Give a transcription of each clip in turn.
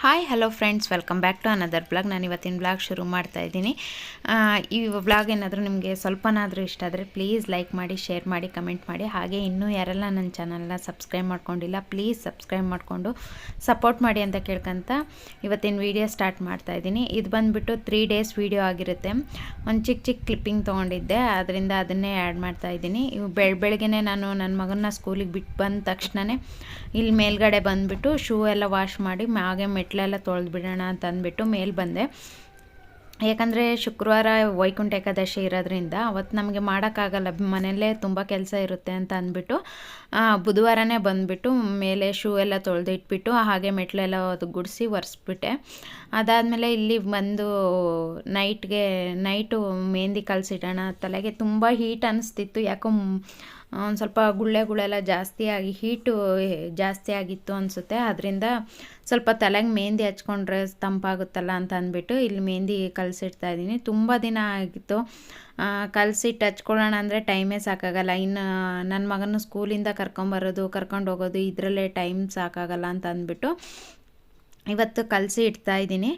Hi hello friends welcome back to another blog ನಾನು ಇವತ್ತಿನ blog ಶುರು ಮಾಡ್ತಾ ಇದ್ದೀನಿ. ಈ ಬ್ಲಾಗ್ ಏನಾದರೂ ನಿಮಗೆ ಸ್ವಲ್ಪನಾದರೂ ಇಷ್ಟ ಆದರೆ ಪ್ಲೀಸ್ ಲೈಕ್ ಮಾಡಿ ಶೇರ್ ಮಾಡಿ ಕಮೆಂಟ್ ಮಾಡಿ. ಹಾಗೆ ಇನ್ನೂ ಯಾರೆಲ್ಲ ನನ್ನ ಚಾನಲ್ನ ಸಬ್ಸ್ಕ್ರೈಬ್ ಮಾಡ್ಕೊಂಡಿಲ್ಲ ಪ್ಲೀಸ್ ಸಬ್ಸ್ಕ್ರೈಬ್ ಮಾಡಿಕೊಂಡು ಸಪೋರ್ಟ್ ಮಾಡಿ ಅಂತ ಕೇಳ್ಕೊಂತ ಇವತ್ತಿನ ವೀಡಿಯೋ ಸ್ಟಾರ್ಟ್ ಮಾಡ್ತಾ ಇದ್ದೀನಿ. ಇದು ಬಂದುಬಿಟ್ಟು ತ್ರೀ ಡೇಸ್ ವೀಡಿಯೋ ಆಗಿರುತ್ತೆ. ಒಂದು ಚಿಕ್ಕ ಚಿಕ್ಕ ಕ್ಲಿಪ್ಪಿಂಗ್ ತೊಗೊಂಡಿದ್ದೆ. ಅದರಿಂದ ಅದನ್ನೇ ಆ್ಯಡ್ ಮಾಡ್ತಾ ಇದ್ದೀನಿ. ಇವು ಬೆಳ, ಬೆಳಗ್ಗೆನೇ ನಾನು ನನ್ನ ಮಗನ ಸ್ಕೂಲಿಗೆ ಬಿಟ್ಟು ಬಂದ ತಕ್ಷಣವೇ ಇಲ್ಲಿ ಮೇಲ್ಗಡೆ ಬಂದುಬಿಟ್ಟು ಶೂ ಎಲ್ಲ ವಾಶ್ ಮಾಡಿ, ಹಾಗೆ ಮೆಟ್ಲೆಲ್ಲ ತೊಳೆದು ಬಿಡೋಣ ಅಂತ ಅಂದ್ಬಿಟ್ಟು ಮೇಲೆ ಬಂದೆ. ಯಾಕಂದರೆ ಶುಕ್ರವಾರ ವೈಕುಂಠ ಏಕಾದಶಿ ಇರೋದ್ರಿಂದ ಅವತ್ತು ನಮಗೆ ಮಾಡೋಕ್ಕಾಗಲ್ಲ, ಮನೆಯಲ್ಲೇ ತುಂಬ ಕೆಲಸ ಇರುತ್ತೆ ಅಂತ ಅಂದ್ಬಿಟ್ಟು ಬುಧವಾರನೇ ಬಂದುಬಿಟ್ಟು ಮೇಲೆ ಶೂ ಎಲ್ಲ ತೊಳೆದು ಇಟ್ಬಿಟ್ಟು ಹಾಗೆ ಮೆಟ್ಲೆಲ್ಲ ಅದು ಗುಡಿಸಿ ಒರೆಸ್ಬಿಟ್ಟೆ. ಅದಾದಮೇಲೆ ಇಲ್ಲಿ ಬಂದು ನೈಟ್ಗೆ, ನೈಟು ಮೆಹಂದಿ ಕಲಸಿಡೋಣ, ತಲೆಗೆ ತುಂಬ ಹೀಟ್ ಅನಿಸ್ತಿತ್ತು. ಯಾಕೋ ಒಂದು ಸ್ವಲ್ಪ ಗುಳ್ಳೆಗಳೆಲ್ಲ ಜಾಸ್ತಿಯಾಗಿ, ಹೀಟು ಜಾಸ್ತಿ ಆಗಿತ್ತು ಅನಿಸುತ್ತೆ. ಅದರಿಂದ ಸ್ವಲ್ಪ ತಲೆಗೆ ಮೆಹಂದಿ ಹಚ್ಕೊಂಡ್ರೆ ತಂಪಾಗುತ್ತಲ್ಲ ಅಂತ ಅಂದ್ಬಿಟ್ಟು ಇಲ್ಲಿ ಮೆಹಂದಿ ಕಲಸಿಡ್ತಾ ಇದ್ದೀನಿ. ತುಂಬ ದಿನ ಆಗಿತ್ತು. ಕಲಸಿಟ್ಟು ಹಚ್ಕೊಳ್ಳೋಣ ಅಂದರೆ ಟೈಮೇ ಸಾಕಾಗಲ್ಲ. ಇನ್ನು ನನ್ನ ಮಗನ ಸ್ಕೂಲಿಂದ ಕರ್ಕೊಂಬರೋದು, ಕರ್ಕೊಂಡು ಹೋಗೋದು ಇದರಲ್ಲೇ ಟೈಮ್ ಸಾಕಾಗಲ್ಲ ಅಂತ ಅಂದ್ಬಿಟ್ಟು ಇವತ್ತು ಕಲಸಿ ಇಡ್ತಾ ಇದ್ದೀನಿ.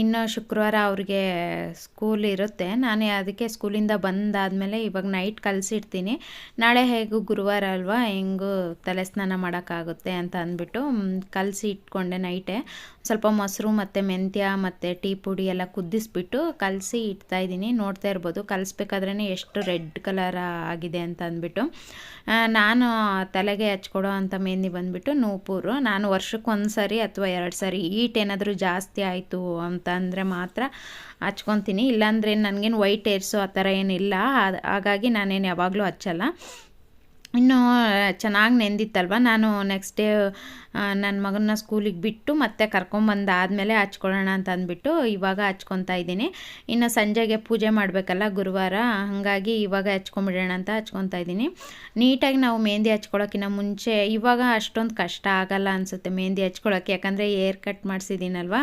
ಇನ್ನು ಶುಕ್ರವಾರ ಅವ್ರಿಗೆ ಸ್ಕೂಲ್ ಇರುತ್ತೆ. ನಾನು ಅದಕ್ಕೆ ಸ್ಕೂಲಿಂದ ಬಂದಾದಮೇಲೆ ಇವಾಗ ನೈಟ್ ಕಲಸಿಡ್ತೀನಿ ನಾಳೆ ಹೇಗೂ ಗುರುವಾರ ಅಲ್ವಾ, ಹೆಂಗೂ ತಲೆ ಸ್ನಾನ ಮಾಡೋಕ್ಕಾಗುತ್ತೆ ಅಂತ ಅಂದ್ಬಿಟ್ಟು ಕಲಸಿ ಇಟ್ಕೊಂಡೆ ನೈಟೇ ಸ್ವಲ್ಪ ಮೊಸರು ಮತ್ತು ಮೆಂತ್ಯ ಮತ್ತು ಟೀ ಪುಡಿ ಎಲ್ಲ ಕುದಿಸ್ಬಿಟ್ಟು ಕಲಸಿ ಇಡ್ತಾ ಇದ್ದೀನಿ. ನೋಡ್ತಾ ಇರ್ಬೋದು. ಕಲಿಸ್ಬೇಕಾದ್ರೇ ಎಷ್ಟು ರೆಡ್ ಕಲರ್ ಆಗಿದೆ ಅಂತ ಅಂದ್ಬಿಟ್ಟು. ನಾನು ತಲೆಗೆ ಹಚ್ಕೊಡೋ ಅಂಥ ಮೆಹಂದಿ ಬಂದುಬಿಟ್ಟು ನೂಪೂರು. ನಾನು ವರ್ಷಕ್ಕೊಂದು ಸಾರಿ ಅಥವಾ ಎರಡು ಸರಿ ಈಟ್ ಏನಾದರೂ ಜಾಸ್ತಿ ಆಯಿತು ಅಂತ ಅಂದರೆ ಮಾತ್ರ ಹಚ್ಕೊತೀನಿ. ಇಲ್ಲಾಂದ್ರೆ ನನಗೇನು ವೈಟ್ ಏರ್ಸು ಆ ಥರ ಏನಿಲ್ಲ. ಹಾಗಾಗಿ ನಾನೇನು ಯಾವಾಗಲೂ ಹಚ್ಚಲ್ಲ. ಇನ್ನು ಚೆನ್ನಾಗಿ ನೆಂದಿತ್ತಲ್ವ? ನಾನು ನೆಕ್ಸ್ಟ್ ಡೇ ನನ್ನ ಮಗನ ಸ್ಕೂಲಿಗೆ ಬಿಟ್ಟು ಮತ್ತೆ ಕರ್ಕೊಂಬಂದಾದಮೇಲೆ ಹಚ್ಕೊಳ್ಳೋಣ ಅಂತ ಅಂದ್ಬಿಟ್ಟು ಇವಾಗ ಹಚ್ಕೊತಾ ಇದ್ದೀನಿ. ಇನ್ನು ಸಂಜೆಗೆ ಪೂಜೆ ಮಾಡಬೇಕಲ್ಲ ಗುರುವಾರ, ಹಾಗಾಗಿ ಇವಾಗ ಹಚ್ಕೊಂಬಿಡೋಣ ಅಂತ ಹಚ್ಕೊತಾ ಇದ್ದೀನಿ. ನೀಟಾಗಿ ನಾವು ಮೆಹಂದಿ ಹಚ್ಕೊಳ್ಳೋಕ್ಕಿಂತ ಮುಂಚೆ, ಇವಾಗ ಅಷ್ಟೊಂದು ಕಷ್ಟ ಆಗಲ್ಲ ಅನಿಸುತ್ತೆ ಮೆಹಂದಿ ಹಚ್ಕೊಳ್ಳೋಕ್ಕೆ ಯಾಕಂದರೆ ಏರ್ ಕಟ್ ಮಾಡಿಸಿದ್ದೀನಲ್ವ?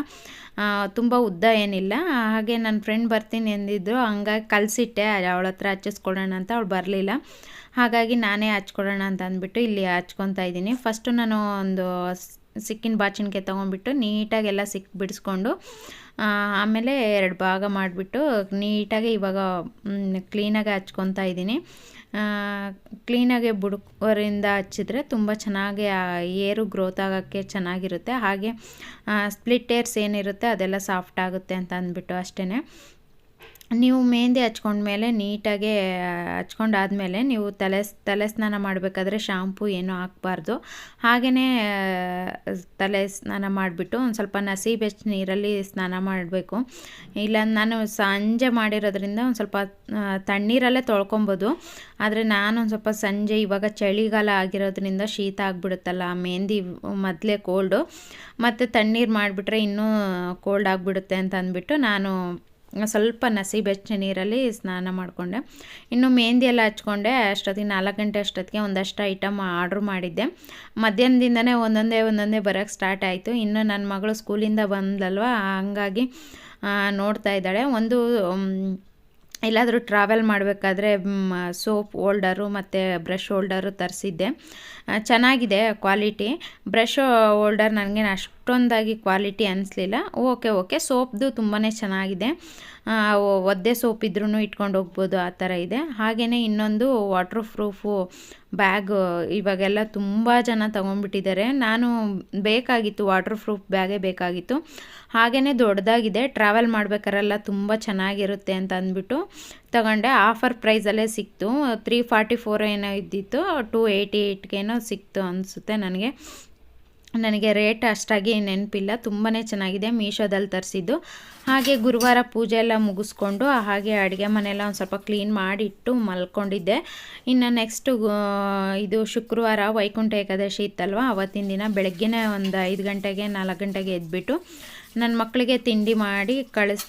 ತುಂಬ ಉದ್ದ ಏನಿಲ್ಲ. ಹಾಗೆ ನನ್ನ ಫ್ರೆಂಡ್ ಬರ್ತೀನಿ ಎಂದಿದ್ರು ಹಂಗಾಗಿ ಕಲಸಿಟ್ಟೆ, ಅವಳ ಹತ್ರ ಹಚ್ಚಿಸ್ಕೊಳ್ಳೋಣ ಅಂತ ಅವಳು ಬರಲಿಲ್ಲ. ಹಾಗಾಗಿ ನಾನೇ ಹಚ್ಕೊಳ್ಳೋಣ ಅಂತ ಅಂದ್ಬಿಟ್ಟು ಇಲ್ಲಿ ಹಚ್ಕೊತಾ ಇದ್ದೀನಿ. ಫಸ್ಟು ನಾನು ಒಂದು ಸಿಕ್ಕಿನ ಬಾಚಿನಕೆ ತೊಗೊಂಡ್ಬಿಟ್ಟು ನೀಟಾಗೆಲ್ಲ ಸಿಕ್, ಬಿಡಿಸ್ಕೊಂಡು ಆಮೇಲೆ ಎರಡು ಭಾಗ ಮಾಡಿಬಿಟ್ಟು ನೀಟಾಗಿ ಇವಾಗ ಕ್ಲೀನಾಗಿ ಹಚ್ಕೊತಾ ಇದ್ದೀನಿ. ಕ್ಲೀನಾಗೆ ಬುಡಕೋರಿಂದ ಹಚ್ಚಿದ್ರೆ ತುಂಬ ಚೆನ್ನಾಗಿ ಏರು ಗ್ರೋತ್ ಆಗೋಕ್ಕೆ ಚೆನ್ನಾಗಿರುತ್ತೆ. ಹಾಗೆ ಸ್ಪ್ಲಿಟ್ ಏರ್ಸ್ ಏನಿರುತ್ತೆ ಅದೆಲ್ಲ ಸಾಫ್ಟ್ ಆಗುತ್ತೆ ಅಂತ ಅಂದ್ಬಿಟ್ಟು ಅಷ್ಟೇ ನೀವು ಮೆಹಂದಿ ಹಚ್ಕೊಂಡ್ಮೇಲೆ ನೀಟಾಗಿ ಹಚ್ಕೊಂಡಾದ್ಮೇಲೆ ನೀವು ತಲೆ ತಲೆ ಸ್ನಾನ ಮಾಡಬೇಕಾದ್ರೆ ಶಾಂಪು ಏನೂ ಹಾಕ್ಬಾರ್ದು. ಹಾಗೆಯೇ ತಲೆ ಸ್ನಾನ ಮಾಡಿಬಿಟ್ಟು ಒಂದು ಸ್ವಲ್ಪ ನಸಿ ಬೆಚ್ಚ ನೀರಲ್ಲಿ ಸ್ನಾನ ಮಾಡಬೇಕು. ಇಲ್ಲ, ನಾನು ಸಂಜೆ ಮಾಡಿರೋದ್ರಿಂದ ಒಂದು ಸ್ವಲ್ಪ ತಣ್ಣೀರಲ್ಲೇ ತೊಳ್ಕೊಬೋದು. ಆದರೆ ನಾನು ಒಂದು ಸ್ವಲ್ಪ ಸಂಜೆ, ಇವಾಗ ಚಳಿಗಾಲ ಆಗಿರೋದ್ರಿಂದ ಶೀತ ಆಗಿಬಿಡುತ್ತಲ್ಲ ಮೆಹಂದಿ ಮೊದಲೇ ಕೋಲ್ಡು ಮತ್ತು ತಣ್ಣೀರು ಮಾಡಿಬಿಟ್ರೆ ಇನ್ನೂ ಕೋಲ್ಡ್ ಆಗಿಬಿಡುತ್ತೆ ಅಂತ ಅಂದ್ಬಿಟ್ಟು ನಾನು ಸ್ವಲ್ಪ ನಸಿ ಬೆಚ್ಚ ನೀರಲ್ಲಿ ಸ್ನಾನ ಮಾಡಿಕೊಂಡೆ. ಇನ್ನು ಮೆಹಂದಿ ಎಲ್ಲ ಹಚ್ಕೊಂಡೆ. ಅಷ್ಟೊತ್ತಿಗೆ ನಾಲ್ಕು ಗಂಟೆ ಅಷ್ಟೊತ್ತಿಗೆ ಒಂದಷ್ಟು ಐಟಮ್ ಆರ್ಡ್ರ್ ಮಾಡಿದ್ದೆ. ಮಧ್ಯಾಹ್ನದಿಂದನೇ ಒಂದೊಂದೇ ಒಂದೊಂದೇ ಬರೋಕ್ಕೆ ಸ್ಟಾರ್ಟ್ ಆಯಿತು. ಇನ್ನು ನನ್ನ ಮಗಳು ಸ್ಕೂಲಿಂದ ಬಂದಲ್ವ? ಹಂಗಾಗಿ ನೋಡ್ತಾ ಇದ್ದಾಳೆ. ಒಂದು ಎಲ್ಲಾದರೂ ಟ್ರಾವೆಲ್ ಮಾಡಬೇಕಾದ್ರೆ ಸೋಪ್ ಹೋಲ್ಡರು ಮತ್ತು ಬ್ರಷ್ ಹೋಲ್ಡರು ತರಿಸಿದ್ದೆ. ಚೆನ್ನಾಗಿದೆ ಕ್ವಾಲಿಟಿ ಬ್ರಷ್ ಹೋಲ್ಡರ್ ನನಗೇನು ಅಷ್ಟೊಂದಾಗಿ ಕ್ವಾಲಿಟಿ ಅನಿಸ್ಲಿಲ್ಲ. ಓಕೆ ಓಕೆ ಸೋಪ್ದು ತುಂಬಾ ಚೆನ್ನಾಗಿದೆ. ಒದ್ದೆ ಸೋಪ್ ಇದ್ರೂ ಇಟ್ಕೊಂಡು ಹೋಗ್ಬೋದು ಆ ಥರ ಇದೆ. ಹಾಗೆಯೇ ಇನ್ನೊಂದು ವಾಟ್ರ್ ಪ್ರೂಫು ಬ್ಯಾಗ್ ಇವಾಗೆಲ್ಲ ತುಂಬ ಜನ ತೊಗೊಂಡ್ಬಿಟ್ಟಿದ್ದಾರೆ. ನಾನು ಬೇಕಾಗಿತ್ತು ವಾಟ್ರ್ ಪ್ರೂಫ್ ಬ್ಯಾಗೇ ಬೇಕಾಗಿತ್ತು. ಹಾಗೆಯೇ ದೊಡ್ಡದಾಗಿದೆ ಟ್ರಾವೆಲ್ ಮಾಡ್ಬೇಕಾರೆಲ್ಲ ತುಂಬ ಚೆನ್ನಾಗಿರುತ್ತೆ ಅಂತ ಅಂದ್ಬಿಟ್ಟು ತಗೊಂಡೆ. ಆಫರ್ ಪ್ರೈಸಲ್ಲೇ ಸಿಕ್ತು. ತ್ರೀ ಫಾರ್ಟಿ ಫೋರ್ ಏನೋ ಇದ್ದಿತ್ತು ಟು ಏಯ್ಟಿ ಏಯ್ಟ್ಗೇನೋ ಸಿಕ್ತು ಅನಿಸುತ್ತೆ ನನಗೆ. ನನಗೆ ರೇಟ್ ಅಷ್ಟಾಗಿ ನೆನಪಿಲ್ಲ. ತುಂಬಾ ಚೆನ್ನಾಗಿದೆ ಮೀಶೋದಲ್ಲಿ ತರಿಸಿದ್ದು. ಹಾಗೆ ಗುರುವಾರ ಪೂಜೆ ಎಲ್ಲ ಮುಗಿಸ್ಕೊಂಡು ಹಾಗೆ ಅಡುಗೆ ಮನೆಯೆಲ್ಲ ಒಂದು ಸ್ವಲ್ಪ ಕ್ಲೀನ್ ಮಾಡಿಟ್ಟು ಮಲ್ಕೊಂಡಿದ್ದೆ. ಇನ್ನು ನೆಕ್ಸ್ಟು ಇದು ಶುಕ್ರವಾರ ವೈಕುಂಠ ಏಕಾದಶಿ ಇತ್ತಲ್ವ? ಅವತ್ತಿನ ದಿನ ಬೆಳಗ್ಗೆನೇ ಒಂದು ಐದು ಗಂಟೆಗೆ, ನಾಲ್ಕು ಗಂಟೆಗೆ ಎದ್ಬಿಟ್ಟು ನನ್ನ ಮಕ್ಕಳಿಗೆ ತಿಂಡಿ ಮಾಡಿ ಕಳಿಸ್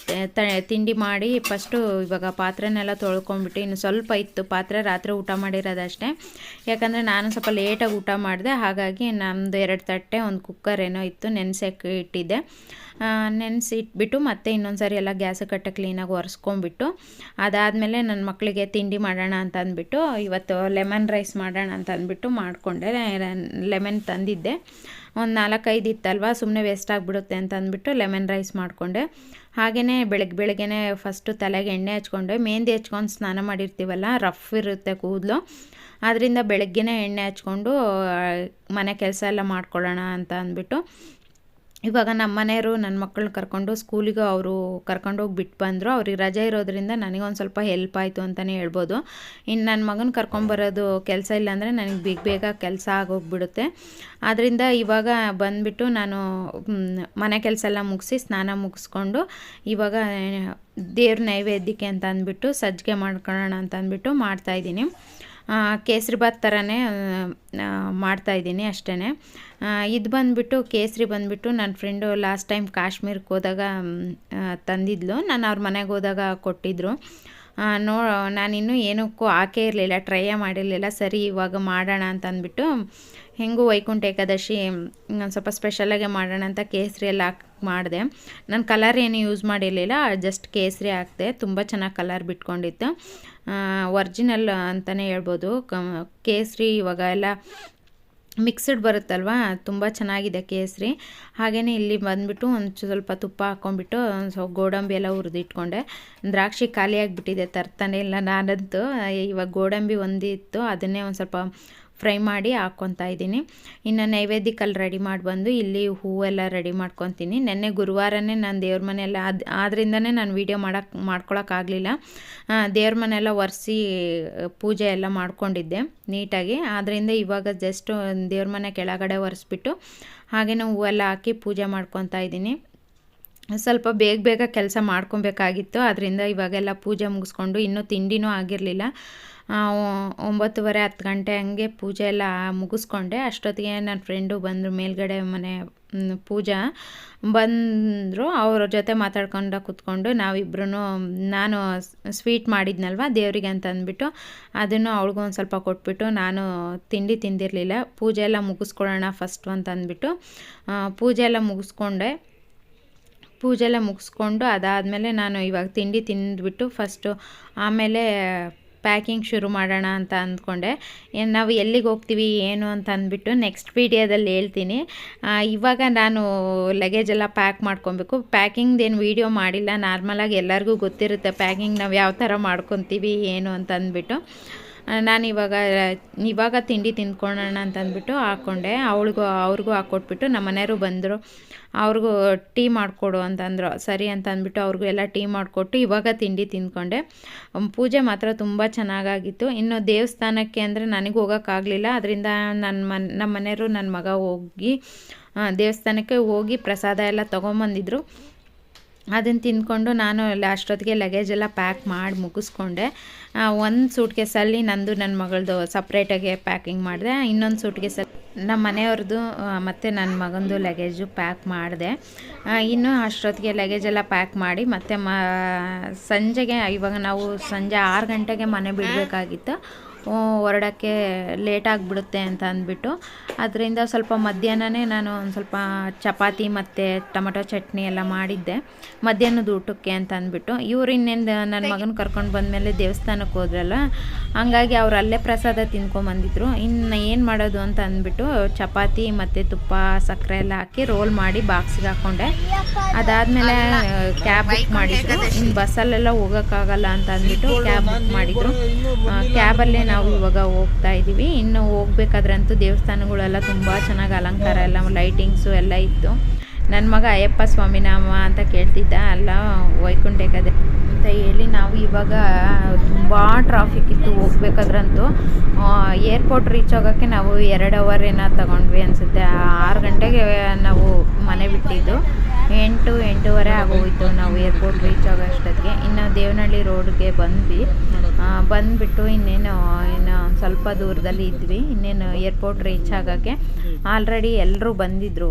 ತಿಂಡಿ ಮಾಡಿ ಫಸ್ಟು ಇವಾಗ ಪಾತ್ರೆನೆಲ್ಲ ತೊಳ್ಕೊಂಡ್ಬಿಟ್ಟು ಇನ್ನು ಸ್ವಲ್ಪ ಇತ್ತು ಪಾತ್ರೆ, ರಾತ್ರಿ ಊಟ ಮಾಡಿರೋದಷ್ಟೇ. ಯಾಕಂದರೆ ನಾನು ಸ್ವಲ್ಪ ಲೇಟಾಗಿ ಊಟ ಮಾಡಿದೆ, ಹಾಗಾಗಿ ನಮ್ಮದು ಎರಡು ತಟ್ಟೆ, ಒಂದು ಕುಕ್ಕರ್ ಏನೋ ಇತ್ತು ನೆನೆಸಕ್ಕೆ ಇಟ್ಟಿದ್ದೆ. ನೆನೆಸಿ ಇಟ್ಬಿಟ್ಟು ಮತ್ತೆ ಇನ್ನೊಂದು ಸಾರಿ ಎಲ್ಲ ಗ್ಯಾಸ್ ಕಟ್ಟೆ ಕ್ಲೀನಾಗಿ ಒರೆಸ್ಕೊಂಬಿಟ್ಟು ಅದಾದಮೇಲೆ ನನ್ನ ಮಕ್ಕಳಿಗೆ ತಿಂಡಿ ಮಾಡೋಣ ಅಂತ ಅಂದ್ಬಿಟ್ಟು, ಇವತ್ತು ಲೆಮನ್ ರೈಸ್ ಮಾಡೋಣ ಅಂತ ಅಂದ್ಬಿಟ್ಟು ಮಾಡಿಕೊಂಡೆ ಲೆಮನ್ ತಂದಿದ್ದೆ. ಒಂದು ನಾಲ್ಕೈದು ಇತ್ತಲ್ವ ಸುಮ್ಮನೆ ವೇಸ್ಟ್ ಆಗಿಬಿಡುತ್ತೆ ಅಂತ ಅಂದ್ಬಿಟ್ಟು ಲೆಮನ್ ರೈಸ್ ಮಾಡಿಕೊಂಡೆ. ಹಾಗೆಯೇ ಬೆಳಗ್ಗೆ ಬೆಳಗ್ಗೆನೇ ಫಸ್ಟು ತಲೆಗೆ ಎಣ್ಣೆ ಹಚ್ಕೊಂಡೆ. ಮೆಹಂದಿ ಹಚ್ಕೊಂಡು ಸ್ನಾನ ಮಾಡಿರ್ತೀವಲ್ಲ ರಫ್ ಇರುತ್ತೆ ಕೂದಲು. ಆದ್ದರಿಂದ ಬೆಳಗ್ಗೆನೇ ಎಣ್ಣೆ ಹಚ್ಕೊಂಡು ಮನೆ ಕೆಲಸ ಎಲ್ಲ ಮಾಡ್ಕೊಳ್ಳೋಣ ಅಂತ ಅಂದ್ಬಿಟ್ಟು ಇವಾಗ ನಮ್ಮ ಮನೆಯವರು, ನನ್ನ ಮಕ್ಕಳನ್ನ ಕರ್ಕೊಂಡು ಸ್ಕೂಲಿಗೆ ಅವರು ಕರ್ಕೊಂಡೋಗಿ ಬಿಟ್ಟು ಬಂದರು. ಅವ್ರಿಗೆ ರಜೆ ಇರೋದ್ರಿಂದ ನನಗೊಂದು ಸ್ವಲ್ಪ ಹೆಲ್ಪ್ ಆಯಿತು ಅಂತಲೇ ಹೇಳ್ಬೋದು. ಇನ್ನು ನನ್ನ ಮಗನ ಕರ್ಕೊಂಬರೋದು ಕೆಲಸ ಇಲ್ಲ ಅಂದರೆ ನನಗೆ ಬೇಗ ಬೇಗ ಕೆಲಸ ಆಗೋಗ್ಬಿಡುತ್ತೆ. ಆದ್ದರಿಂದ ಇವಾಗ ಬಂದುಬಿಟ್ಟು ನಾನು ಮನೆ ಕೆಲಸ ಎಲ್ಲ ಮುಗಿಸಿ ಸ್ನಾನ ಮುಗಿಸ್ಕೊಂಡು ಇವಾಗ ದೇವ್ರ ನೈವೇದ್ಯಕ್ಕೆ ಅಂತ ಅಂದ್ಬಿಟ್ಟು ಸಜ್ಜಿಗೆ ಮಾಡ್ಕೊಳ್ಳೋಣ ಅಂತ ಅಂದ್ಬಿಟ್ಟು ಮಾಡ್ತಾಯಿದ್ದೀನಿ ಕೇಸರಿಬಾತ್ ಥರನೇ ಮಾಡ್ತಾಯಿದ್ದೀನಿ ಅಷ್ಟೇ ಇದು ಬಂದುಬಿಟ್ಟು, ಕೇಸರಿ ಬಂದುಬಿಟ್ಟು ನನ್ನ ಫ್ರೆಂಡು ಲಾಸ್ಟ್ ಟೈಮ್ ಕಾಶ್ಮೀರಕ್ಕೆ ಹೋದಾಗ ತಂದಿದ್ಲು. ನಾನು ಅವ್ರ ಮನೆಗೆ ಹೋದಾಗ ಕೊಟ್ಟಿದ್ದರು ನೋ ನಾನಿನ್ನೂ ಏನಕ್ಕೂ ಹಾಕೇ ಇರಲಿಲ್ಲ ಟ್ರೈಯೇ ಮಾಡಿರಲಿಲ್ಲ, ಸರಿ ಇವಾಗ ಮಾಡೋಣ ಅಂತ ಅಂದ್ಬಿಟ್ಟು ಹೆಂಗೂ ವೈಕುಂಠ ಏಕಾದಶಿ ಒಂದು ಸ್ವಲ್ಪ ಸ್ಪೆಷಲಾಗೆ ಮಾಡೋಣ ಅಂತ ಕೇಸರಿ ಎಲ್ಲ ಹಾಕಿ, ಮಾಡಿದೆ. ನಾನು ಕಲರ್ ಏನು ಯೂಸ್ ಮಾಡಿರಲಿಲ್ಲ ಜಸ್ಟ್ ಕೇಸರಿ ಹಾಕಿದೆ. ತುಂಬ ಚೆನ್ನಾಗಿ ಕಲರ್ ಬಿಟ್ಕೊಂಡಿತ್ತು. ಒರ್ಜಿನಲ್ ಅಂತಲೇ ಹೇಳ್ಬೋದು. ಕೇಸರಿ ಇವಾಗ ಎಲ್ಲ ಮಿಕ್ಸ್ಡ್ ಬರುತ್ತಲ್ವ? ತುಂಬ ಚೆನ್ನಾಗಿದೆ ಕೇಸರಿ. ಹಾಗೆಯೇ ಇಲ್ಲಿ ಬಂದುಬಿಟ್ಟು ಒಂದು ಸ್ವಲ್ಪ ತುಪ್ಪ ಹಾಕ್ಕೊಂಡ್ಬಿಟ್ಟು ಒಂದು ಸ್ವಲ್ಪ ಗೋಡಂಬಿ ಎಲ್ಲ ಹುರಿದಿಟ್ಕೊಂಡೆ. ದ್ರಾಕ್ಷಿ ಖಾಲಿಯಾಗಿಬಿಟ್ಟಿದೆ ತರ್ತಾನೆ ಇಲ್ಲ ನಾನಂತೂ. ಇವಾಗ ಗೋಡಂಬಿ ಒಂದಿತ್ತು, ಅದನ್ನೇ ಒಂದು ಸ್ವಲ್ಪ ಫ್ರೈ ಮಾಡಿ ಹಾಕ್ಕೊತಾ ಇದ್ದೀನಿ. ಇನ್ನು ನೈವೇದ್ಯಕ್ಕಲ್ಲಿ ರೆಡಿ ಮಾಡಿ ಬಂದು ಇಲ್ಲಿ ಹೂವೆಲ್ಲ ರೆಡಿ ಮಾಡ್ಕೊತೀನಿ. ನೆನ್ನೆ ಗುರುವಾರನೇ ನಾನು ದೇವ್ರ ಮನೆಯೆಲ್ಲ ಅದು ಆದ್ದರಿಂದನೇ ನಾನು ವೀಡಿಯೋ ಮಾಡೋಕ್ಕೆ ಮಾಡ್ಕೊಳಕ್ಕಾಗಲಿಲ್ಲ ದೇವ್ರ ಮನೆಯೆಲ್ಲ ಒರೆಸಿ ಪೂಜೆ ಎಲ್ಲ ಮಾಡ್ಕೊಂಡಿದ್ದೆ ನೀಟಾಗಿ. ಆದ್ದರಿಂದ ಇವಾಗ ಜಸ್ಟ್ ದೇವ್ರ ಮನೆ ಕೆಳಗಡೆ ಒರೆಸ್ಬಿಟ್ಟು ಹಾಗೆಯೇ ಹೂವೆಲ್ಲ ಹಾಕಿ ಪೂಜೆ ಮಾಡ್ಕೊತಾ ಇದ್ದೀನಿ. ಸ್ವಲ್ಪ ಬೇಗ ಬೇಗ ಕೆಲಸ ಮಾಡ್ಕೊಬೇಕಾಗಿತ್ತು. ಅದರಿಂದ ಇವಾಗೆಲ್ಲ ಪೂಜೆ ಮುಗಿಸ್ಕೊಂಡು ಇನ್ನೂ ತಿಂಡಿನೂ ಆಗಿರಲಿಲ್ಲ. ಒಂಬತ್ತುವರೆ ಹತ್ತು ಗಂಟೆ ಹಂಗೆ ಪೂಜೆ ಎಲ್ಲ ಮುಗಿಸ್ಕೊಂಡೆ. ಅಷ್ಟೊತ್ತಿಗೆ ನನ್ನ ಫ್ರೆಂಡು ಬಂದರು ಮೇಲ್ಗಡೆ ಮನೆ ಪೂಜಾ. ಬಂದರು, ಅವ್ರ ಜೊತೆ ಮಾತಾಡ್ಕೊಂಡ ಕೂತ್ಕೊಂಡು ನಾವಿಬ್ರು ನಾನು ಸ್ವೀಟ್ ಮಾಡಿದ್ನಲ್ವ ದೇವರಿಗೆ ಅಂತ ಅಂದ್ಬಿಟ್ಟು ಅದನ್ನು ಅವಳಿಗೂ ಒಂದು ಸ್ವಲ್ಪ ಕೊಟ್ಬಿಟ್ಟು ನಾನು ತಿಂಡಿ ತಿಂದಿರಲಿಲ್ಲ. ಪೂಜೆ ಎಲ್ಲ ಮುಗಿಸ್ಕೊಳ್ಳೋಣ ಫಸ್ಟು ಅಂತ ಅಂದ್ಬಿಟ್ಟು ಪೂಜೆ ಎಲ್ಲ ಮುಗಿಸ್ಕೊಂಡೆ. ಪೂಜೆ ಎಲ್ಲ ಮುಗಿಸ್ಕೊಂಡು ಅದಾದಮೇಲೆ ನಾನು ಇವಾಗ ತಿಂಡಿ ತಿಂದ್ಬಿಟ್ಟು ಫಸ್ಟು ಆಮೇಲೆ ಪ್ಯಾಕಿಂಗ್ ಶುರು ಮಾಡೋಣ ಅಂತ ಅಂದ್ಕೊಂಡೆ. ನಾವು ಎಲ್ಲಿಗೆ ಹೋಗ್ತೀವಿ, ಏನು ಅಂತ ಅಂದ್ಬಿಟ್ಟು ನೆಕ್ಸ್ಟ್ ವೀಡಿಯೋದಲ್ಲಿ ಹೇಳ್ತೀನಿ. ಇವಾಗ ನಾನು ಲಗೇಜ್ ಎಲ್ಲ ಪ್ಯಾಕ್ ಮಾಡ್ಕೊಬೇಕು. ಪ್ಯಾಕಿಂಗ್ದೇನು ವೀಡಿಯೋ ಮಾಡಿಲ್ಲ. ನಾರ್ಮಲಾಗಿ ಎಲ್ಲರಿಗೂ ಗೊತ್ತಿರುತ್ತೆ ಪ್ಯಾಕಿಂಗ್ ನಾವು ಯಾವ ಥರ ಮಾಡ್ಕೊತೀವಿ, ಏನು ಅಂತ ಅಂದ್ಬಿಟ್ಟು. ನಾನು ಇವಾಗ ಇವಾಗ ತಿಂಡಿ ತಿಂದ್ಕೊಳ್ಳೋಣ ಅಂತ ಅಂದ್ಬಿಟ್ಟು ಹಾಕ್ಕೊಂಡೆ ಅವಳಿಗೂ, ಅವ್ರಿಗೂ ಹಾಕ್ಕೊಟ್ಬಿಟ್ಟು ನಮ್ಮ ಮನೆಯವರು ಬಂದರು. ಅವ್ರಿಗೂ ಟೀ ಮಾಡಿಕೊಡು ಅಂತಂದರು. ಸರಿ ಅಂತ ಅಂದ್ಬಿಟ್ಟು ಅವ್ರಿಗೂ ಎಲ್ಲ ಟೀ ಮಾಡಿಕೊಟ್ಟು ಇವಾಗ ತಿಂಡಿ ತಿಂದ್ಕೊಂಡೆ ಪೂಜೆ ಮಾತ್ರ ತುಂಬ ಚೆನ್ನಾಗಾಗಿತ್ತು. ಇನ್ನು ದೇವಸ್ಥಾನಕ್ಕೆ ಅಂದರೆ ನನಗೆ ಹೋಗೋಕ್ಕಾಗಲಿಲ್ಲ. ಅದರಿಂದ ನನ್ನ ಮನ್, ನಮ್ಮ ಮನೆಯವರು ನನ್ನ ಮಗ ಹೋಗಿ ದೇವಸ್ಥಾನಕ್ಕೆ ಹೋಗಿ ಪ್ರಸಾದ ಎಲ್ಲ ತೊಗೊಂಬಂದಿದ್ರು. ಅದನ್ನು ತಿಂದ್ಕೊಂಡು ನಾನು ಅಷ್ಟೊತ್ತಿಗೆ ಲಗೇಜ್ ಎಲ್ಲ ಪ್ಯಾಕ್ ಮಾಡಿ ಮುಗಿಸ್ಕೊಂಡೆ. ಒಂದು ಸೂಟ್ ಕೇಸಲ್ಲಿ ನಂದು ನನ್ನ ಮಗಳದು ಸಪ್ರೇಟಾಗಿ ಪ್ಯಾಕಿಂಗ್ ಮಾಡಿದೆ. ಇನ್ನೊಂದು ಸೂಟ್ ಕೇಸಲ್ಲಿ ನಮ್ಮ ಮನೆಯವ್ರದ್ದು ಮತ್ತು ನನ್ನ ಮಗಂದು ಲಗೇಜು ಪ್ಯಾಕ್ ಮಾಡಿದೆ. ಇನ್ನು ಅಷ್ಟೊತ್ತಿಗೆ ಲಗೇಜ್ ಎಲ್ಲ ಪ್ಯಾಕ್ ಮಾಡಿ ಮತ್ತು ಮ, ಸಂಜೆಗೆ, ಇವಾಗ ನಾವು ಸಂಜೆ ಆರು ಗಂಟೆಗೆ ಮನೆ ಬಿಡಬೇಕಾಗಿತ್ತು. ಹೊರಡೋಕ್ಕೆ ಲೇಟ್ ಆಗಿಬಿಡುತ್ತೆ ಅಂತ ಅಂದ್ಬಿಟ್ಟು. ಅದರಿಂದ ಸ್ವಲ್ಪ ಮಧ್ಯಾಹ್ನನೇ ನಾನು ಒಂದು ಸ್ವಲ್ಪ ಚಪಾತಿ ಮತ್ತು ಟೊಮಟೊ ಚಟ್ನಿ ಎಲ್ಲ ಮಾಡಿದ್ದೆ. ಮಧ್ಯಾಹ್ನದ ಊಟಕ್ಕೆ ಅಂತ ಅಂದ್ಬಿಟ್ಟು. ಇವ್ರು ಇನ್ನೇನು ನನ್ನ ಮಗನ ಕರ್ಕೊಂಡು ಬಂದಮೇಲೆ ದೇವಸ್ಥಾನಕ್ಕೆ ಹೋದ್ರಲ್ಲ ಹಂಗಾಗಿ ಅವ್ರು ಅಲ್ಲೇ ಪ್ರಸಾದ ತಿನ್ಕೊಂಬಂದಿದ್ರು ಇನ್ನು ಏನು ಮಾಡೋದು ಅಂತ ಅಂದ್ಬಿಟ್ಟು ಚಪಾತಿ ಮತ್ತು ತುಪ್ಪ ಸಕ್ಕರೆ ಎಲ್ಲ ಹಾಕಿ ರೋಲ್ ಮಾಡಿ ಬಾಕ್ಸಿಗೆ ಹಾಕ್ಕೊಂಡೆ ಅದಾದಮೇಲೆ ಕ್ಯಾಬ್ ಬುಕ್ ಮಾಡಿದ್ರು. ಇನ್ನು ಬಸ್ಸಲ್ಲೆಲ್ಲ ಹೋಗೋಕ್ಕಾಗಲ್ಲ ಅಂತ ಅಂದ್ಬಿಟ್ಟು ಕ್ಯಾಬ್ ಬುಕ್ ಮಾಡಿದರು. ಕ್ಯಾಬಲ್ಲೇ ನಾವು ಇವಾಗ ಹೋಗ್ತಾ ಇದ್ದೀವಿ. ಇನ್ನು ಹೋಗ್ಬೇಕಾದ್ರಂತೂ ದೇವಸ್ಥಾನಗಳೆಲ್ಲ ತುಂಬ ಚೆನ್ನಾಗಿ ಅಲಂಕಾರ ಎಲ್ಲ ಲೈಟಿಂಗ್ಸು ಎಲ್ಲ ಇತ್ತು. ನನ್ನ ಮಗ ಅಯ್ಯಪ್ಪ ಸ್ವಾಮಿ ನಾಮ ಅಂತ ಕೇಳ್ತಿದ್ದ. ಅಲ್ಲ ವೈಕುಂಠ ಕದೆ ಅಂತ ಹೇಳಿ ನಾವು ಇವಾಗ ತುಂಬ ಟ್ರಾಫಿಕ್ ಇತ್ತು ಹೋಗ್ಬೇಕಾದ್ರಂತೂ. ಏರ್ಪೋರ್ಟ್ ರೀಚ್ ಆಗೋಕ್ಕೆ ನಾವು ಎರಡು ಅವರ್ ಏನೋ ತಗೊಂಡ್ವಿ ಅನಿಸುತ್ತೆ. ಆರು ಗಂಟೆಗೆ ನಾವು ಮನೆ ಬಿಟ್ಟಿದ್ದು. ಎಂಟು, ಎಂಟೂವರೆ ಆಗೋಯಿತು ನಾವು ಏರ್ಪೋರ್ಟ್ ರೀಚ್ ಆಗೋ ಅಷ್ಟೊತ್ತಿಗೆ. ಇನ್ನು ದೇವನಹಳ್ಳಿ ರೋಡ್ಗೆ ಬಂದ್ವಿ. ಬಂದುಬಿಟ್ಟು ಇನ್ನೇನು, ಇನ್ನು ಸ್ವಲ್ಪ ದೂರದಲ್ಲಿ ಇದ್ವಿ. ಇನ್ನೇನು ಏರ್ಪೋರ್ಟ್ ರೀಚ್ ಆಗೋಕ್ಕೆ ಆಲ್ರೆಡಿ ಎಲ್ಲರೂ ಬಂದಿದ್ದರು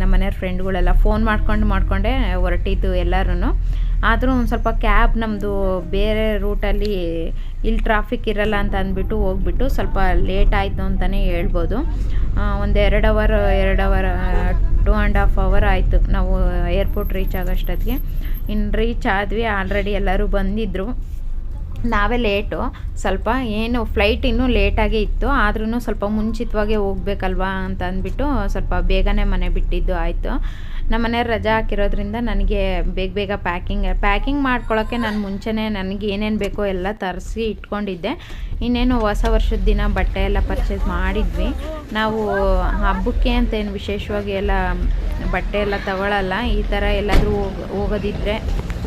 ನಮ್ಮ ಮನೆಯವ್ರ ಫ್ರೆಂಡ್ಗಳೆಲ್ಲ ಫೋನ್ ಮಾಡ್ಕೊಂಡು ಮಾಡಿಕೊಂಡೆ ಹೊರಟಿದ್ದು ಎಲ್ಲರೂ ಆದರೂ ಒಂದು ಸ್ವಲ್ಪ ಕ್ಯಾಬ್ ನಮ್ಮದು ಬೇರೆ ರೂಟಲ್ಲಿ ಇಲ್ಲಿ ಟ್ರಾಫಿಕ್ ಇರಲ್ಲ ಅಂತ ಅಂದ್ಬಿಟ್ಟು ಹೋಗ್ಬಿಟ್ಟು ಸ್ವಲ್ಪ ಲೇಟ್ ಆಯಿತು ಅಂತಲೇ ಹೇಳ್ಬೋದು. ಒಂದು ಎರಡು ಅವರ್ ಎರಡು hour two and half hour ಆಯಿತು. ನಾವು ಏರ್ಪೋರ್ಟ್ ರೀಚ್ ಆಗೋಷ್ಟೊತ್ತಿಗೆ. ಇನ್ನು ರೀಚ್ ಆದ್ವಿ. ಆಲ್ರೆಡಿ ಎಲ್ಲರೂ ಬಂದಿದ್ದರು ನಾವೇ ಲೇಟು. ಸ್ವಲ್ಪ ಏನು ಫ್ಲೈಟ್ ಇನ್ನೂ ಲೇಟಾಗೇ ಇತ್ತು. ಆದ್ರೂ ಸ್ವಲ್ಪ ಮುಂಚಿತವಾಗೇ ಹೋಗ್ಬೇಕಲ್ವಾ ಅಂತ ಅಂದ್ಬಿಟ್ಟು ಸ್ವಲ್ಪ ಬೇಗನೆ ಮನೆ ಬಿಟ್ಟಿದ್ದು ಆಯಿತು. ನಮ್ಮ ಮನೆಯವ್ರು ರಜಾ ಹಾಕಿರೋದ್ರಿಂದ ನನಗೆ ಬೇಗ ಬೇಗ ಪ್ಯಾಕಿಂಗ್ ಪ್ಯಾಕಿಂಗ್ ಮಾಡ್ಕೊಳ್ಳೋಕ್ಕೆ ನಾನು ಮುಂಚೆನೇ ನನಗೆ ಏನೇನು ಬೇಕೋ ಎಲ್ಲ ತರಿಸಿ ಇಟ್ಕೊಂಡಿದ್ದೆ. ಇನ್ನೇನು ಹೊಸ ವರ್ಷದ ದಿನ ಬಟ್ಟೆ ಎಲ್ಲ ಪರ್ಚೇಸ್ ಮಾಡಿದ್ವಿ. ನಾವು ಹಬ್ಬಕ್ಕೆ ಅಂತ ಏನು ವಿಶೇಷವಾಗಿ ಎಲ್ಲ ಬಟ್ಟೆ ಎಲ್ಲ ತಗೊಳ್ಳಲ್ಲ ಈ ಥರ ಎಲ್ಲಾದರೂ ಹೋಗ್, ಹೋಗೋದಿದ್ರೆ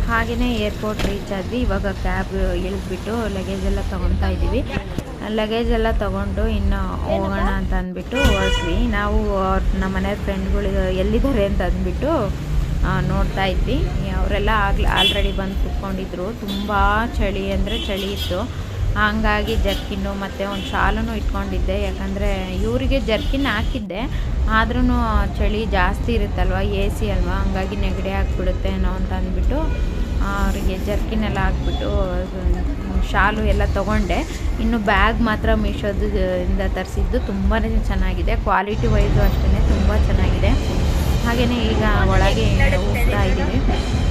ಹಾಗೆಯೇ ಏರ್ಪೋರ್ಟ್ ರೀಚ್ ಆದ್ವಿ. ಇವಾಗ ಕ್ಯಾಬ್ ಇಳಿದ್ಬಿಟ್ಟು ಲಗೇಜ್ ಎಲ್ಲ ತೊಗೊತಾ ಇದ್ದೀವಿ. ಲಗೇಜ್ ಎಲ್ಲ ತೊಗೊಂಡು ಇನ್ನು ಹೋಗೋಣ ಅಂತ ಅಂದ್ಬಿಟ್ಟು ಹೊರಟ್ವಿ. ನಾವು ನಮ್ಮ ಮನೆ ಫ್ರೆಂಡ್ಗಳು ಎಲ್ಲಿದ್ದಾರೆ ಅಂತ ಅಂದ್ಬಿಟ್ಟು ನೋಡ್ತಾ ಇದ್ವಿ. ಅವರೆಲ್ಲ ಆಗ್ಲಿ ಆಲ್ರೆಡಿ ಬಂದು ಕುತ್ಕೊಂಡಿದ್ರು. ತುಂಬ ಚಳಿ ಅಂದರೆ ಚಳಿ ಇತ್ತು. ಹಂಗಾಗಿ ಜರ್ಕಿನ್ನು ಮತ್ತು ಒಂದು ಶಾಲೂ ಇಟ್ಕೊಂಡಿದ್ದೆ. ಯಾಕಂದರೆ ಇವರಿಗೆ ಜರ್ಕಿನ್ ಹಾಕಿದ್ದೆ. ಆದ್ರೂ ಚಳಿ ಜಾಸ್ತಿ ಇರುತ್ತಲ್ವ, ಎ ಸಿ ಅಲ್ವಾ, ಹಂಗಾಗಿ ನೆಗಡಿ ಆಗಿಬಿಡುತ್ತೆ ಏನೋ ಅಂತ ಅಂದ್ಬಿಟ್ಟು ಅವರಿಗೆ ಜರ್ಕಿನ್ ಎಲ್ಲ ಹಾಕ್ಬಿಟ್ಟು, ಶಾಲು ಎಲ್ಲ ತೊಗೊಂಡೆ. ಇನ್ನು ಬ್ಯಾಗ್ ಮಾತ್ರ ಮೀಶೋದು ಇಂದ ತರಿಸಿದ್ದು. ತುಂಬಾ ಚೆನ್ನಾಗಿದೆ. ಕ್ವಾಲಿಟಿ ವೈಸು ಅಷ್ಟೇ ತುಂಬ ಚೆನ್ನಾಗಿದೆ. ಹಾಗೆಯೇ ಈಗ ಒಳಗೆ ಹೋಗ್ತಾ ಇದ್ದೀವಿ.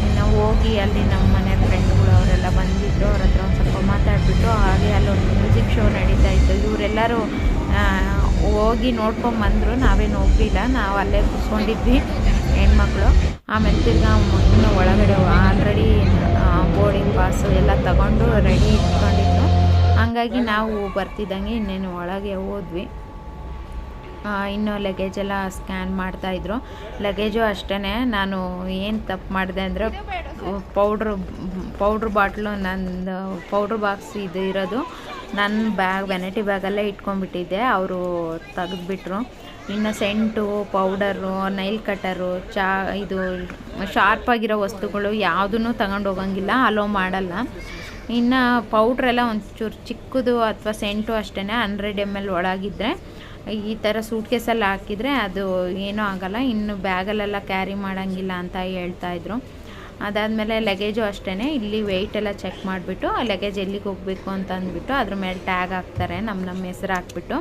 ಇನ್ನು ಹೋಗಿ ಅಲ್ಲಿ ನಮ್ಮ ಮನೆ ಫ್ರೆಂಡ್ಗಳು ಅವರೆಲ್ಲ ಬಂದಿದ್ದರು ಅವ್ರ ಹತ್ರ ಒಂದು ಸ್ವಲ್ಪ ಮಾತಾಡಿಬಿಟ್ಟು, ಹಾಗೆ ಅಲ್ಲೊಂದು ಮ್ಯೂಸಿಕ್ ಶೋ ನಡೀತಾ ಇತ್ತು. ಇವರೆಲ್ಲರೂ ಹೋಗಿ ನೋಡ್ಕೊಂಡು ಬಂದರು ನಾವೇನು ಹೋಗಲಿಲ್ಲ. ನಾವು ಅಲ್ಲೇ ಕೂತ್ಕೊಂಡಿದ್ವಿ. ಹೆಣ್ಮಕ್ಳು. ಆಮೇಲೆ ತಿರ್ಗಾ ಇನ್ನು ಒಳಗಡೆ ಆಲ್ರೆಡಿ ಬೋರ್ಡಿಂಗ್ ಪಾಸು ಎಲ್ಲ ತಗೊಂಡು ರೆಡಿ ಇಟ್ಕೊಂಡಿದ್ದು ಹಂಗಾಗಿ ನಾವು ಬರ್ತಿದ್ದಂಗೆ ಇನ್ನೇನು ಒಳಗೆ ಹೋದ್ವಿ. ಇನ್ನು ಲಗೇಜ್ ಎಲ್ಲ ಸ್ಕ್ಯಾನ್ ಮಾಡ್ತಾಯಿದ್ರು ಲಗೇಜು ಅಷ್ಟೇ ನಾನು ಏನು ತಪ್ಪು ಮಾಡಿದೆ ಅಂದರೆ ಪೌಡ್ರ್ ಪೌಡ್ರ್ ಬಾಟ್ಲು ನಂದು ಪೌಡ್ರ್ ಬಾಕ್ಸ್ ಇದು ಇರೋದು. ನನ್ನ ಬ್ಯಾಗ್ ವೆನೈಟಿ ಬ್ಯಾಗಲ್ಲೇ ಇಟ್ಕೊಂಡ್ಬಿಟ್ಟಿದ್ದೆ. ಅವರು ತೆಗೆದ್ಬಿಟ್ರು. ಇನ್ನು ಸೆಂಟು, ಪೌಡರು ನೈಲ್ ಕಟ್ಟರು ಚಾ ಇದು ಶಾರ್ಪಾಗಿರೋ ವಸ್ತುಗಳು ಯಾವುದೂ ತಗೊಂಡು ಹೋಗಂಗಿಲ್ಲ ಅಲೋ ಮಾಡಲ್ಲ. ಇನ್ನು ಪೌಡ್ರೆಲ್ಲ ಒಂಚೂರು ಚಿಕ್ಕದು ಅಥವಾ ಸೆಂಟು ಅಷ್ಟೇ ಹಂಡ್ರೆಡ್ ಎಂ ಎಲ್ ಒಳಗಿದ್ರೆ, ಈ ಥರ ಸೂಟ್ ಕೇಸಲ್ಲಿ ಹಾಕಿದರೆ ಅದು ಏನೂ ಆಗಲ್ಲ, ಇನ್ನು ಬ್ಯಾಗಲ್ಲೆಲ್ಲ ಕ್ಯಾರಿ ಮಾಡೋಂಗಿಲ್ಲ ಅಂತ ಹೇಳ್ತಾಯಿದ್ರು ಅದಾದಮೇಲೆ ಲಗೇಜು ಅಷ್ಟೇ ಇಲ್ಲಿ ವೆಯ್ಟ್ ಎಲ್ಲ ಚೆಕ್ ಮಾಡಿಬಿಟ್ಟು ಲಗೇಜ್ ಎಲ್ಲಿಗೆ ಹೋಗಬೇಕು ಅಂತ ಅಂದ್ಬಿಟ್ಟು ಅದ್ರ ಮೇಲೆ ಟ್ಯಾಗ್ ಹಾಕ್ತಾರೆ ನಮ್ಮ ನಮ್ಮ ಹೆಸರು ಹಾಕ್ಬಿಟ್ಟು.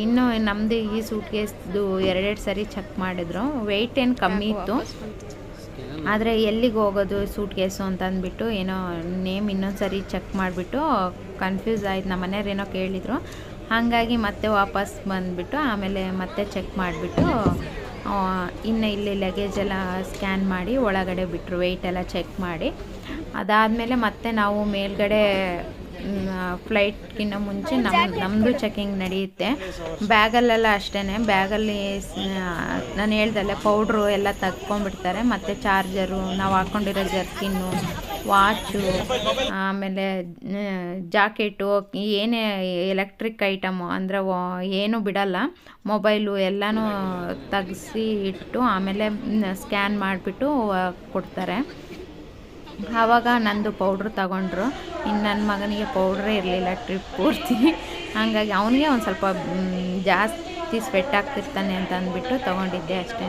ಇನ್ನು ನಮ್ಮದು ಈ ಸೂಟ್ ಕೇಸ್ದು ಎರಡೆರಡು ಸರಿ ಚೆಕ್ ಮಾಡಿದ್ರು. ವೆಯ್ಟ್ ಏನು ಕಮ್ಮಿ ಇತ್ತು. ಆದರೆ ಎಲ್ಲಿಗೆ ಹೋಗೋದು ಸೂಟ್ ಕೇಸು ಅಂತ ಅಂದ್ಬಿಟ್ಟು ಏನೋ ನೇಮ್ ಇನ್ನೊಂದು ಸರಿ ಚೆಕ್ ಮಾಡಿಬಿಟ್ಟು ಕನ್ಫ್ಯೂಸ್ ಆಯ್ತು. ನಮ್ಮ ಮನೆಯವ್ರು ಏನೋ ಕೇಳಿದರು. ಹಾಗಾಗಿ ಮತ್ತೆ ವಾಪಸ್ ಬಂದುಬಿಟ್ಟು ಆಮೇಲೆ ಮತ್ತೆ ಚೆಕ್ ಮಾಡಿಬಿಟ್ಟು ಇನ್ನು ಇಲ್ಲಿ ಲಗೇಜ್ ಎಲ್ಲ ಸ್ಕ್ಯಾನ್ ಮಾಡಿ ಒಳಗಡೆ ಬಿಟ್ಟರು ವೆಯ್ಟ್ ಎಲ್ಲ ಚೆಕ್ ಮಾಡಿ. ಅದಾದಮೇಲೆ ಮತ್ತೆ ನಾವು ಮೇಲ್ಗಡೆ ಫ್ಲೈಟ್ಗಿಂತ ಮುಂಚೆ ನಮ್ಮ ನಮ್ಮದು ಚೆಕಿಂಗ್ ನಡೆಯುತ್ತೆ. ಬ್ಯಾಗಲ್ಲೆಲ್ಲ ಅಷ್ಟೇ ಬ್ಯಾಗಲ್ಲಿ ನಾನು ಹೇಳ್ದಲ್ಲೇ ಪೌಡ್ರು ಎಲ್ಲ ತಗೊಂಡ್ಬಿಡ್ತಾರೆ ಮತ್ತು ಚಾರ್ಜರು, ನಾವು ಹಾಕ್ಕೊಂಡಿರೋ ಜರ್ಕಿನ್ನು, ವಾಚು, ಆಮೇಲೆ ಜಾಕೆಟು, ಏನೇ ಎಲೆಕ್ಟ್ರಿಕ್ ಐಟಮು ಅಂದರೆ ಏನು ಬಿಡಲ್ಲ. ಮೊಬೈಲು ಎಲ್ಲನೂ ತೆಗೆಸಿ ಇಟ್ಟು ಆಮೇಲೆ ಸ್ಕ್ಯಾನ್ ಮಾಡಿಬಿಟ್ಟು ಕೊಡ್ತಾರೆ. ಆವಾಗ ನಂದು ಪೌಡ್ರ್ ತಗೊಂಡ್ರು. ಇನ್ನು ನನ್ನ ಮಗನಿಗೆ ಪೌಡ್ರೇ ಇರಲಿಲ್ಲ ಟ್ರಿಪ್ ಪೂರ್ತಿ. ಹಾಗಾಗಿ ಅವನಿಗೆ ಒಂದು ಸ್ವಲ್ಪ ಜಾಸ್ತಿ ಸ್ವೆಟ್ ಆಗ್ತಿರ್ತಾನೆ ಅಂತ ಅಂದ್ಬಿಟ್ಟು ತೊಗೊಂಡಿದ್ದೆ ಅಷ್ಟೇ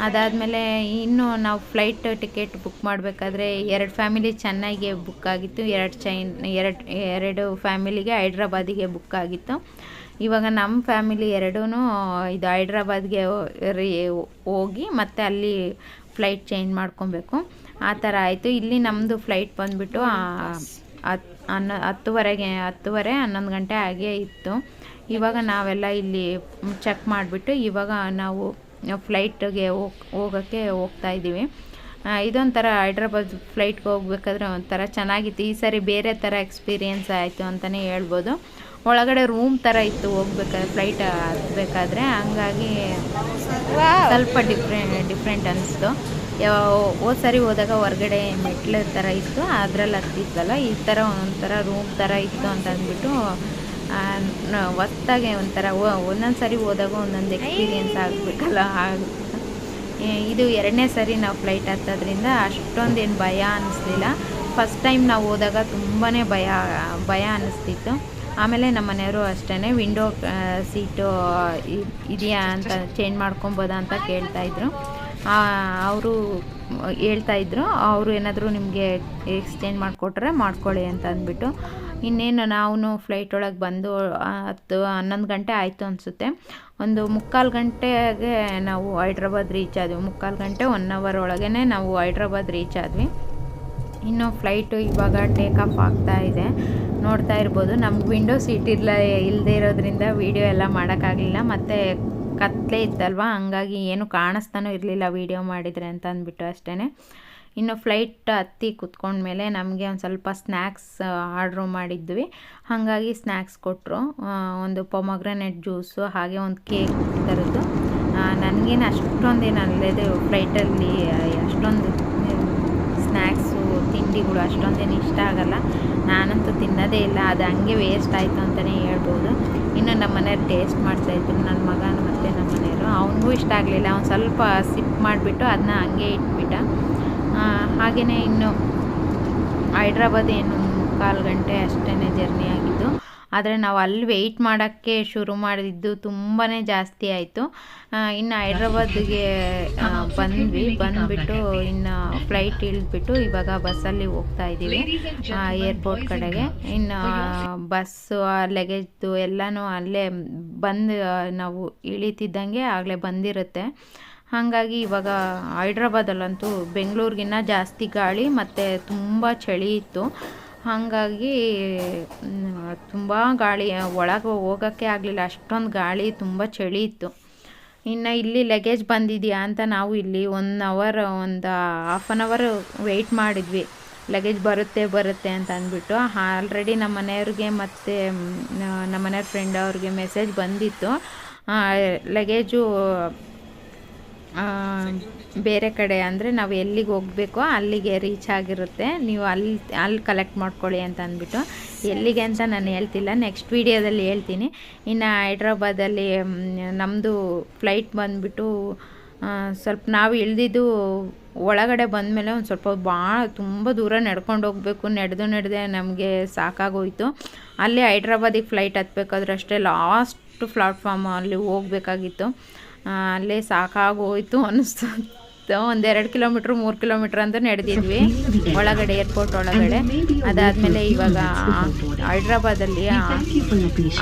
ಅದಾದಮೇಲೆ ಇನ್ನು ನಾವು ಫ್ಲೈಟ್ ಟಿಕೆಟ್ ಬುಕ್ ಮಾಡಬೇಕಾದ್ರೆ ಎರಡು ಫ್ಯಾಮಿಲಿ ಚೆನ್ನಾಗಿ ಬುಕ್ ಆಗಿತ್ತು. ಎರಡು ಚೈನ್ ಎರಡು ಎರಡು ಫ್ಯಾಮಿಲಿಗೆ ಹೈದ್ರಾಬಾದಿಗೆ ಬುಕ್ ಆಗಿತ್ತು. ಇವಾಗ ನಮ್ಮ ಫ್ಯಾಮಿಲಿ ಎರಡೂ ಇದು ಹೈದ್ರಾಬಾದ್ಗೆ ರೀ- ಹೋಗಿ ಮತ್ತೆ ಅಲ್ಲಿ ಫ್ಲೈಟ್ ಚೇಂಜ್ ಮಾಡ್ಕೊಬೇಕು. ಆ ಥರ ಆಯಿತು. ಇಲ್ಲಿ ನಮ್ಮದು ಫ್ಲೈಟ್ ಬಂದುಬಿಟ್ಟು ಹತ್ತು ಹನ್ನೊ ಹತ್ತುವರೆಗೆ ಹತ್ತುವರೆ ಹನ್ನೊಂದು ಗಂಟೆ ಹಾಗೆ ಇತ್ತು. ಇವಾಗ ನಾವೆಲ್ಲ ಇಲ್ಲಿ ಚೆಕ್ ಮಾಡಿಬಿಟ್ಟು ಇವಾಗ ನಾವು ಫ್ಲೈಟ್ಗೆ ಹೋಗ್ ಹೋಗೋಕ್ಕೆ ಹೋಗ್ತಾ ಇದ್ದೀವಿ. ಇದೊಂಥರ ಹೈದ್ರಾಬಾದ್ ಫ್ಲೈಟ್ಗೆ ಹೋಗ್ಬೇಕಾದ್ರೆ ಒಂಥರ ಚೆನ್ನಾಗಿತ್ತು. ಈ ಸರಿ ಬೇರೆ ಥರ ಎಕ್ಸ್ಪೀರಿಯೆನ್ಸ್ ಆಯಿತು ಅಂತಲೇ ಹೇಳ್ಬೋದು. ಒಳಗಡೆ ರೂಮ್ ಥರ ಇತ್ತು ಹೋಗ್ಬೇಕಾದ್ರೆ ಫ್ಲೈಟ್ ಹತ್ಬೇಕಾದ್ರೆ ಹಂಗಾಗಿ ಸ್ವಲ್ಪ ಡಿಫ್ರೆ ಡಿಫ್ರೆಂಟ್ ಅನಿಸ್ತು. ಹೋದ ಸರಿ ಹೋದಾಗ ಹೊರಗಡೆ ಮೆಟ್ಲ ಥರ ಇತ್ತು, ಅದ್ರಲ್ಲಿ ಹತ್ತಿತ್ತಲ್ಲ ಈ ಥರ ಒಂಥರ ರೂಮ್ ಥರ ಇತ್ತು ಅಂತ ಅಂದ್ಬಿಟ್ಟು ಹೊಸ್ದಾಗೆ ಒಂಥರ ಒಂದೊಂದು ಸರಿ ಹೋದಾಗ ಒಂದೊಂದು ಎಕ್ಸ್ಪೀರಿಯೆನ್ಸ್ ಆಗಬೇಕಲ್ಲ ಇದು ಎರಡನೇ ಸರಿ ನಾವು ಫ್ಲೈಟ್ ಹತ್ತೋದ್ರಿಂದ ಅಷ್ಟೊಂದೇನು ಭಯ ಅನ್ನಿಸ್ಲಿಲ್ಲ ಫಸ್ಟ್ ಟೈಮ್ ನಾವು ಹೋದಾಗ ತುಂಬಾ ಭಯ ಭಯ ಅನ್ನಿಸ್ತಿತ್ತು ಆಮೇಲೆ ನಮ್ಮ ಮನೆಯವರು ಅಷ್ಟೇ ವಿಂಡೋ ಸೀಟು ಇದೆಯಾ ಅಂತ ಚೇಂಜ್ ಮಾಡ್ಕೊಬೋದಾ ಅಂತ ಕೇಳ್ತಾಯಿದ್ರು ಅವರು ಹೇಳ್ತಾ ಹೇಳ್ತಾಯಿದ್ರು ಅವರು ಏನಾದರೂ ನಿಮಗೆ ಎಕ್ಸ್ಚೇಂಜ್ ಮಾಡಿಕೊಟ್ರೆ ಮಾಡ್ಕೊಳ್ಳಿ ಅಂತ ಅಂದ್ಬಿಟ್ಟು. ಇನ್ನೇನು ನಾವು ಫ್ಲೈಟ್ ಒಳಗೆ ಬಂದು ಹತ್ತು, ಹನ್ನೊಂದು ಗಂಟೆ ಆಯಿತು ಅನಿಸುತ್ತೆ. ಒಂದು ಮುಕ್ಕಾಲು ಗಂಟೆಗೆ ನಾವು ಹೈದ್ರಾಬಾದ್ ರೀಚ್ ಆದ್ವಿ. ಮುಕ್ಕಾಲು ಗಂಟೆ ಒನ್ ಅವರ್ ಒಳಗೇ ನಾವು ಹೈದ್ರಾಬಾದ್ ರೀಚ್ ಆದ್ವಿ. ಇನ್ನು ಫ್ಲೈಟು ಇವಾಗ ಟೇಕ್ ಆಫ್ ಆಗ್ತಾ ಇದೆ. ನೋಡ್ತಾ ಇರ್ಬೋದು. ನಮ್ಗೆ ವಿಂಡೋ ಸೀಟ್ ಇಲ್ಲ ಇಲ್ಲದೆ ಇರೋದ್ರಿಂದ ವೀಡಿಯೋ ಎಲ್ಲ ಮಾಡೋಕ್ಕಾಗಲಿಲ್ಲ ಮತ್ತು ಕತ್ಲೆ ಇತ್ತಲ್ವಾ? ಹಂಗಾಗಿ ಏನು ಕಾಣಿಸ್ತಾನೂ ಇರಲಿಲ್ಲ ವೀಡಿಯೋ ಮಾಡಿದರೆ ಅಂತ ಅಂದ್ಬಿಟ್ಟು ಅಷ್ಟೇ ಇನ್ನು ಫ್ಲೈಟ್ ಹತ್ತಿ ಕುತ್ಕೊಂಡ್ಮೇಲೆ ನಮಗೆ ಒಂದು ಸ್ವಲ್ಪ ಸ್ನ್ಯಾಕ್ಸ್ ಆರ್ಡ್ರು ಮಾಡಿದ್ವಿ. ಹಾಗಾಗಿ ಸ್ನ್ಯಾಕ್ಸ್ ಕೊಟ್ಟರು ಒಂದು ಪೊಮಗ್ರನೆಟ್ ಜ್ಯೂಸು ಹಾಗೆ ಒಂದು ಕೇಕ್ ಥರದ್ದು ನನಗೇನು ಅಷ್ಟೊಂದೇನು ಅಲ್ಲದೆ ಫ್ಲೈಟಲ್ಲಿ ಅಷ್ಟೊಂದು ಸ್ನ್ಯಾಕ್ಸು ತಿಂಡಿಗಳು ಅಷ್ಟೊಂದೇನು ಇಷ್ಟ ಆಗಲ್ಲ. ನಾನಂತೂ ತಿನ್ನೋದೇ ಇಲ್ಲ. ಅದು ಹಂಗೆ ವೇಸ್ಟ್ ಆಯಿತು ಅಂತಲೇ ಹೇಳ್ಬೋದು. ಇನ್ನು ನಮ್ಮ ಮನೆಯವ್ರು ಟೇಸ್ಟ್ ಮಾಡ್ತಾಯಿದ್ರು ನನ್ನ ಮಗನ ಮತ್ತು ನಮ್ಮ ಮನೆಯವರು. ಅವನಿಗೂ ಇಷ್ಟ ಆಗಲಿಲ್ಲ. ಅವ್ನು ಸ್ವಲ್ಪ ಸಿಪ್ ಮಾಡಿಬಿಟ್ಟು ಅದನ್ನ ಹಂಗೆ ಇಟ್ಬಿಟ್ಟ. ಹಾಗೆಯೇ ಇನ್ನು ಹೈದ್ರಾಬಾದ್ ಏನು ಕಾಲು ಗಂಟೆ ಅಷ್ಟೇ ಜರ್ನಿ ಆಗಿದ್ದು. ಆದರೆ ನಾವು ಅಲ್ಲಿ ವೆಯ್ಟ್ ಮಾಡೋಕ್ಕೆ ಶುರು ಮಾಡಿದ್ದು ತುಂಬಾ ಜಾಸ್ತಿ ಆಯಿತು. ಇನ್ನು ಹೈದ್ರಾಬಾದ್ಗೆ ಬಂದ್ವಿ. ಬಂದುಬಿಟ್ಟು ಇನ್ನು ಫ್ಲೈಟ್ ಇಳಿದ್ಬಿಟ್ಟು ಇವಾಗ ಬಸ್ಸಲ್ಲಿ ಹೋಗ್ತಾ ಇದ್ದೀವಿ ಏರ್ಪೋರ್ಟ್ ಕಡೆಗೆ. ಇನ್ನು ಬಸ್ಸು ಲಗೇಜ್ದು ಎಲ್ಲನೂ ಅಲ್ಲೇ ಬಂದು ನಾವು ಇಳಿತಿದ್ದಂಗೆ ಆಗಲೇ ಬಂದಿರುತ್ತೆ. ಹಾಗಾಗಿ ಇವಾಗ ಹೈದ್ರಾಬಾದಲ್ಲಂತೂ ಬೆಂಗಳೂರಿಗಿನ್ನ ಜಾಸ್ತಿ ಗಾಳಿ ಮತ್ತು ತುಂಬ ಚಳಿ ಇತ್ತು. ಹಾಗಾಗಿ ತುಂಬ ಗಾಳಿ, ಒಳಗೆ ಹೋಗೋಕ್ಕೆ ಆಗಲಿಲ್ಲ. ಅಷ್ಟೊಂದು ಗಾಳಿ, ತುಂಬ ಚಳಿ ಇತ್ತು. ಇನ್ನು ಇಲ್ಲಿ ಲಗೇಜ್ ಬಂದಿದೆಯಾ ಅಂತ ನಾವು ಇಲ್ಲಿ ಒನ್ ಅವರ್ ಒಂದು ಹಾಫ್ ಆನ್ ಅವರ್ ವೆಯ್ಟ್ ಮಾಡಿದ್ವಿ. ಲಗೇಜ್ ಬರುತ್ತೆ ಬರುತ್ತೆ ಅಂತ ಅಂದ್ಬಿಟ್ಟು. ಆಲ್ರೆಡಿ ನಮ್ಮ ಮನೆಯವ್ರಿಗೆ ಮತ್ತು ನಮ್ಮ ಮನೆಯವ್ರ ಫ್ರೆಂಡ್ ಅವ್ರಿಗೆ ಮೆಸೇಜ್ ಬಂದಿತ್ತು. ಲಗೇಜು ಬೇರೆ ಕಡೆ ಅಂದರೆ ನಾವು ಎಲ್ಲಿಗೆ ಹೋಗಬೇಕೋ ಅಲ್ಲಿಗೆ ರೀಚ್ ಆಗಿರುತ್ತೆ. ನೀವು ಅಲ್ಲಿ ಅಲ್ಲಿ ಕಲೆಕ್ಟ್ ಮಾಡ್ಕೊಳ್ಳಿ ಅಂತ ಅಂದ್ಬಿಟ್ಟು. ಎಲ್ಲಿಗೆ ಅಂತ ನಾನು ಹೇಳ್ತಿಲ್ಲ ನೆಕ್ಸ್ಟ್ ವೀಡಿಯೋದಲ್ಲಿ ಹೇಳ್ತೀನಿ. ಇನ್ನು ಹೈದ್ರಾಬಾದಲ್ಲಿ ನಮ್ಮದು ಫ್ಲೈಟ್ ಬಂದುಬಿಟ್ಟು ಸ್ವಲ್ಪ ನಾವು ಇಳ್ದಿದ್ದು ಒಳಗಡೆ ಬಂದಮೇಲೆ ಒಂದು ಸ್ವಲ್ಪ ಭಾಳ ತುಂಬ ದೂರ ನಡ್ಕೊಂಡು ಹೋಗಬೇಕು. ನಡೆದು ನಡೆದೆ ನಮಗೆ ಸಾಕಾಗೋಯಿತು. ಅಲ್ಲಿ ಹೈದ್ರಾಬಾದಿಗೆ ಫ್ಲೈಟ್ ಹತ್ಬೇಕಾದ್ರೆ ಅಷ್ಟೇ ಲಾಸ್ಟ್ ಪ್ಲಾಟ್ಫಾರ್ಮ್ ಅಲ್ಲಿ ಹೋಗ್ಬೇಕಾಗಿತ್ತು. ಅಲ್ಲೇ ಸಾಕಾಗೋಯ್ತು ಅನ್ನಿಸ್ತು. ಒಂದೆರಡು ಕಿಲೋಮೀಟ್ರ್, ಮೂರು ಕಿಲೋಮೀಟ್ರ್ ಅಂತ ನಡೆದಿದ್ವಿ. ಒಳಗಡೆ, ಏರ್ಪೋರ್ಟ್ ಒಳಗಡೆ. ಅದಾದಮೇಲೆ ಇವಾಗ ಹೈದ್ರಾಬಾದಲ್ಲಿ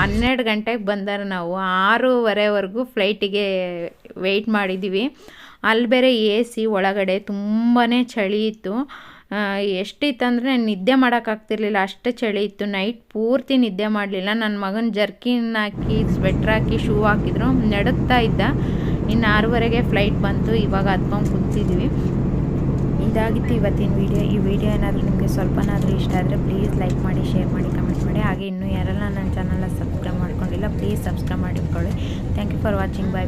ಹನ್ನೆರಡು ಗಂಟೆಗೆ ಬಂದರೆ ನಾವು. ಆರೂವರೆವರೆಗೂ ಫ್ಲೈಟಿಗೆ ವೆಯ್ಟ್ ಮಾಡಿದ್ದೀವಿ ಅಲ್ಲಿ ಬೇರೆ ಎ ಸಿ ಒಳಗಡೆ ತುಂಬಾ ಚಳಿ ಇತ್ತು. ಎಷ್ಟಿತ್ತಂದರೆ ನಿದ್ದೆ ಮಾಡೋಕ್ಕಾಗ್ತಿರ್ಲಿಲ್ಲ ಅಷ್ಟು ಚಳಿ ಇತ್ತು. ನೈಟ್ ಪೂರ್ತಿ ನಿದ್ದೆ ಮಾಡಲಿಲ್ಲ. ನನ್ನ ಮಗನ ಜರ್ಕಿನ್ ಹಾಕಿ ಸ್ವೆಟ್ರ್ ಹಾಕಿ ಶೂ ಹಾಕಿದ್ರು. ನಡುತ್ತಾ ಇದ್ದ. ಇನ್ನು ಆರೂವರೆಗೆ ಫ್ಲೈಟ್ ಬಂತು. ಇವಾಗ ಹತ್ಕೊಂಡು ಕೂತಿದ್ವಿ. ಇದಾಗಿತ್ತು ಇವತ್ತಿನ ವೀಡಿಯೋ ಈ ವಿಡಿಯೋ ಏನಾದರೂ ನಿಮಗೆ ಸ್ವಲ್ಪನಾದರೂ ಇಷ್ಟ ಆದರೆ ಪ್ಲೀಸ್ ಲೈಕ್ ಮಾಡಿ ಶೇರ್ ಮಾಡಿ ಕಮೆಂಟ್ ಮಾಡಿ. ಹಾಗೆ ಇನ್ನೂ ಯಾರೆಲ್ಲ ನನ್ನ ಚಾನಲ್ನ ಸಬ್ಸ್ಕ್ರೈಬ್ ಮಾಡ್ಕೊಂಡಿಲ್ಲ ಪ್ಲೀಸ್ ಸಬ್ಸ್ಕ್ರೈಬ್ ಮಾಡಿಕೊಳ್ಳಿ thank you for watching bye